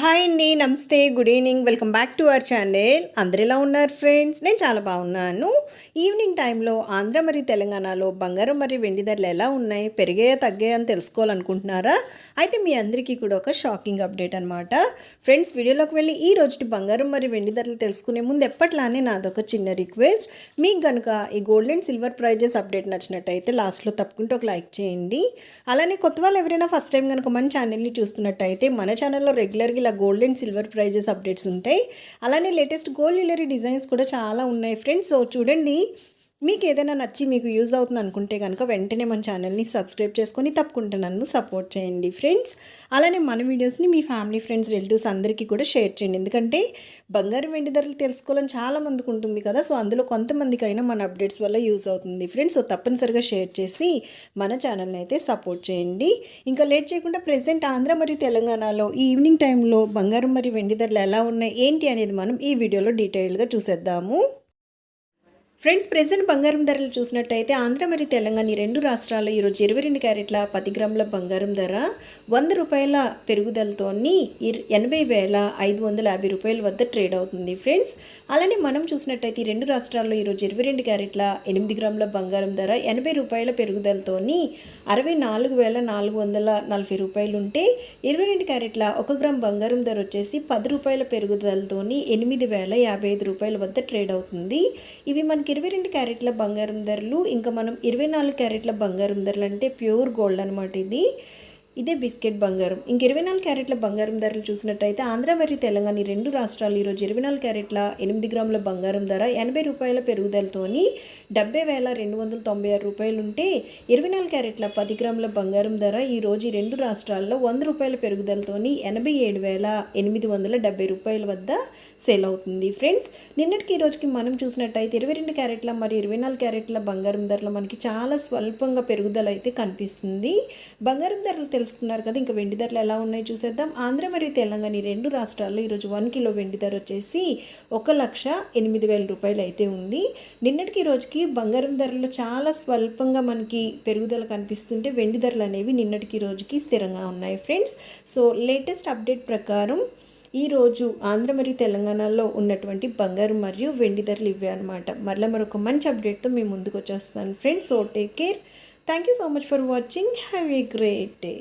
Hi అండి నమస్తే good evening welcome back to our channel. అందరు ఎలా ఉన్నారు ఫ్రెండ్స్? నేను చాలా బాగున్నాను. ఈవినింగ్ టైంలో ఆంధ్ర మరియు తెలంగాణలో బంగారం మరియు వెండి ధరలు ఎలా ఉన్నాయి? పెరిగాయా తగ్గాయా అని తెలుసుకోవాలనుకుంటున్నారా? అయితే మీ అందరికీ కూడా ఒక షాకింగ్ అప్డేట్ అనమాట ఫ్రెండ్స్ వీడియోలోకి వెళ్ళి ఈ రోజుటి బంగారం మరియు వెండి ధరలు తెలుసుకునే ముందు ఎప్పట్లానే నాదొక చిన్న రిక్వెస్ట్. మీకు కనుక ఈ gold and silver prices update నచ్చినట్టయితే లాస్ట్లో తప్పకుండా ఒక లైక్ చేయండి. అలానే కొత్త వాళ్ళు ఎవరైనా ఫస్ట్ టైం కనుక మన ఛానల్ని చూస్తున్నట్టయితే మన ఛానల్లో రెగ్యులర్గా ఇలా gold and silver prices updates ఉంటాయి. అలానే లేటెస్ట్ గోల్డ్ జ్యువెలరీ డిజైన్స్ కూడా చాలా ఉన్నాయి ఫ్రెండ్స్ సో చూడండి. మీకు ఏదైనా నచ్చి మీకు యూజ్ అవుతుంది అనుకుంటే కనుక వెంటనే మన ఛానల్ని సబ్స్క్రైబ్ చేసుకొని తప్పకుండా నన్ను సపోర్ట్ చేయండి ఫ్రెండ్స్. అలానే మన వీడియోస్ని మీ ఫ్యామిలీ ఫ్రెండ్స్ రిలేటివ్స్ అందరికీ కూడా షేర్ చేయండి. ఎందుకంటే బంగారం వెండి ధరలు తెలుసుకోవాలని చాలా మందికి ఉంటుంది కదా. సో అందులో కొంతమందికైనా మన అప్డేట్స్ వల్ల యూజ్ అవుతుంది ఫ్రెండ్స్. సో తప్పనిసరిగా షేర్ చేసి మన ఛానల్ని అయితే సపోర్ట్ చేయండి. ఇంకా లేట్ చేయకుండా ప్రజెంట్ ఆంధ్ర మరియు తెలంగాణలో ఈ ఈవినింగ్ టైంలో బంగారం మరియు వెండి ధరలు ఎలా ఉన్నాయి ఏంటి అనేది మనం ఈ వీడియోలో డీటెయిల్గా చూసేద్దాము. ఫ్రెండ్స్ ప్రెసెంట్ బంగారం ధరలు చూసినట్టయితే ఆంధ్ర మరియు తెలంగాణ ఈ రెండు రాష్ట్రాల్లో ఈరోజు ఇరవై రెండు క్యారెట్ల పది గ్రాముల బంగారం ధర వంద రూపాయల పెరుగుదలతో ఎనభై వేల ఐదు వందల యాభై రూపాయల వద్ద ట్రేడ్ అవుతుంది ఫ్రెండ్స్. అలానే మనం చూసినట్టయితే ఈ రెండు రాష్ట్రాల్లో ఈరోజు ఇరవై రెండు క్యారెట్ల ఎనిమిది గ్రాముల బంగారం ధర ఎనభై రూపాయల పెరుగుదలతో అరవై నాలుగు వేల నాలుగు వందల నలభై రూపాయలు ఉంటే ఇరవై రెండు క్యారెట్ల ఒక గ్రామ్ బంగారం ధర వచ్చేసి పది రూపాయల పెరుగుదలతో ఎనిమిది వేల యాభై ఐదు రూపాయల వద్ద ట్రేడ్ అవుతుంది. ఇవి మనకి ఇరవై రెండు క్యారెట్ల బంగారం ధరలు ఇంకా మనం ఇరవై నాలుగు క్యారెట్ల బంగారం ధరలు అంటే ప్యూర్ గోల్డ్ అనమాట ఇది. ఇదే బిస్కెట్ బంగారం. ఇంక ఇరవై నాలుగు క్యారెట్ల బంగారం ధరలు చూసినట్టయితే ఆంధ్ర మరియు తెలంగాణ ఈ రెండు రాష్ట్రాలు ఈరోజు ఇరవై నాలుగు క్యారెట్ల ఎనిమిది గ్రాముల బంగారం ధర ఎనభై రూపాయల పెరుగుదలతోని డెబ్బై వేల రెండు వందల తొంభై ఆరు రూపాయలు ఉంటే ఇరవై నాలుగు క్యారెట్ల పది గ్రాముల బంగారం ధర ఈ రోజు ఈ రెండు రాష్ట్రాల్లో వంద రూపాయల పెరుగుదలతోని ఎనభై ఏడు వేల ఎనిమిది వందల డెబ్బై రూపాయల వద్ద సేల్ అవుతుంది. ఫ్రెండ్స్ నిన్నటికి ఈ రోజుకి మనం చూసినట్టయితే ఇరవై రెండు క్యారెట్ల మరియు ఇరవై నాలుగు క్యారెట్ల బంగారం ధరలు మనకి చాలా స్వల్పంగా పెరుగుదల అయితే కనిపిస్తుంది. బంగారం ధరలు తెలుసుకున్నారు కదా ఇంకా వెండి ధరలు ఎలా ఉన్నాయో చూసేద్దాం. ఆంధ్ర మరియు తెలంగాణ ఈ రెండు రాష్ట్రాల్లో ఈరోజు వన్ కిలో వెండి ధర వచ్చేసి ఒక లక్ష ఎనిమిది వేల రూపాయలు అయితే ఉంది. నిన్నటికి ఈ రోజుకి బంగారం ధరలు చాలా స్వల్పంగా మనకి పెరుగుదల కనిపిస్తుంటే వెండి ధరలు అనేవి నిన్నటికి రోజుకి స్థిరంగా ఉన్నాయి ఫ్రెండ్స్. సో లేటెస్ట్ అప్డేట్ ప్రకారం ఈరోజు ఆంధ్ర మరియు తెలంగాణలో ఉన్నటువంటి బంగారం మరియు వెండి ధరలు ఇవే అనమాట మరలా మరొక మంచి అప్డేట్తో మేము ముందుకు వచ్చేస్తాను friends. So take care thank you so much for watching have a great day